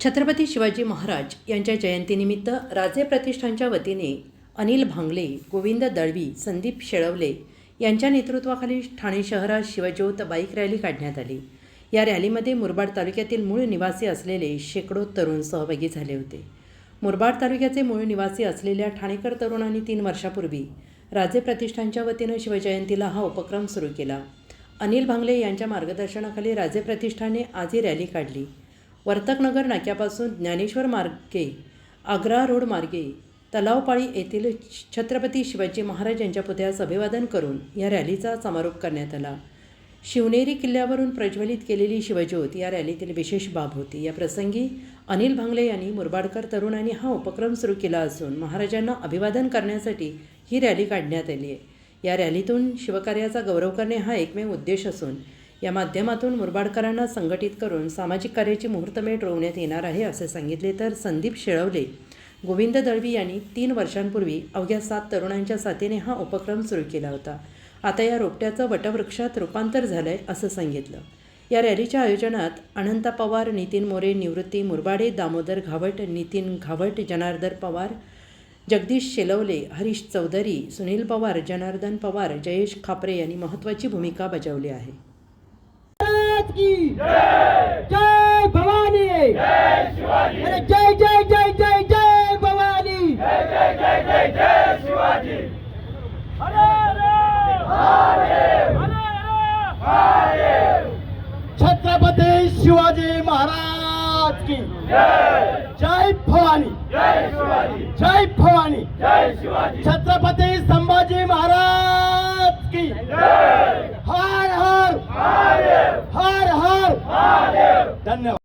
छत्रपती शिवाजी महाराज यांच्या जयंतीनिमित्त राजे प्रतिष्ठानच्या वतीने अनिल भांगले गोविंद दळवी संदीप शेळवले यांच्या नेतृत्वाखाली ठाणे शहरात शिवज्योत बाईक रॅली काढण्यात आली. या रॅलीमध्ये मुरबाड तालुक्यातील मूळ निवासी असलेले शेकडो तरुण सहभागी झाले होते. मुरबाड तालुक्याचे मूळ निवासी असलेल्या ठाणेकर तरुणांनी तीन वर्षापूर्वी राजे प्रतिष्ठानच्या वतीनं शिवजयंतीला हा उपक्रम सुरू केला. अनिल भांगले यांच्या मार्गदर्शनाखाली राजे प्रतिष्ठाने आज ही रॅली काढली. वर्तकनगर नाक्यापासून ज्ञानेश्वर मार्गे आग्रा रोड मार्गे तलावपाळी येथील छत्रपती शिवाजी महाराज यांच्या पुतळ्यास अभिवादन करून या रॅलीचा समारोप करण्यात आला. शिवनेरी किल्ल्यावरून प्रज्वलित केलेली शिवज्योत या रॅलीतील विशेष बाब होती. या प्रसंगी अनिल भांगले यांनी मुरबाडकर तरुणांनी हा उपक्रम सुरू केला असून महाराजांना अभिवादन करण्यासाठी ही रॅली काढण्यात आली आहे. या रॅलीतून शिवकार्याचा गौरव करणे हा एकमेव उद्देश असून या माध्यमातून मुरबाडकरांना संघटित करून सामाजिक कार्याची मुहूर्तमेढ रोवण्यात येणार आहे असे सांगितले तर संदीप शेळवले. गोविंद दळवी यांनी तीन वर्षांपूर्वी अवघ्या सात तरुणांच्या साथीने हा उपक्रम सुरू केला होता. आता या रोपट्याचं वटवृक्षात रूपांतर झालं आहे असं सांगितलं. या रॅलीच्या आयोजनात अनंता पवार नितीन मोरे निवृत्ती मुरबाडे दामोदर घावट नितीन घावट जनार्दन पवार जगदीश शेलवले हरीश चौधरी सुनील पवार जनार्दन पवार जयेश खापरे यांनी महत्त्वाची भूमिका बजावली आहे. महाराज की। जय भवानी। अरे जय जय जय जय जय भवानी। छत्रपती शिवाजी महाराज की। जय भवानी। जय भवानी। छत्रपती धन्यवाद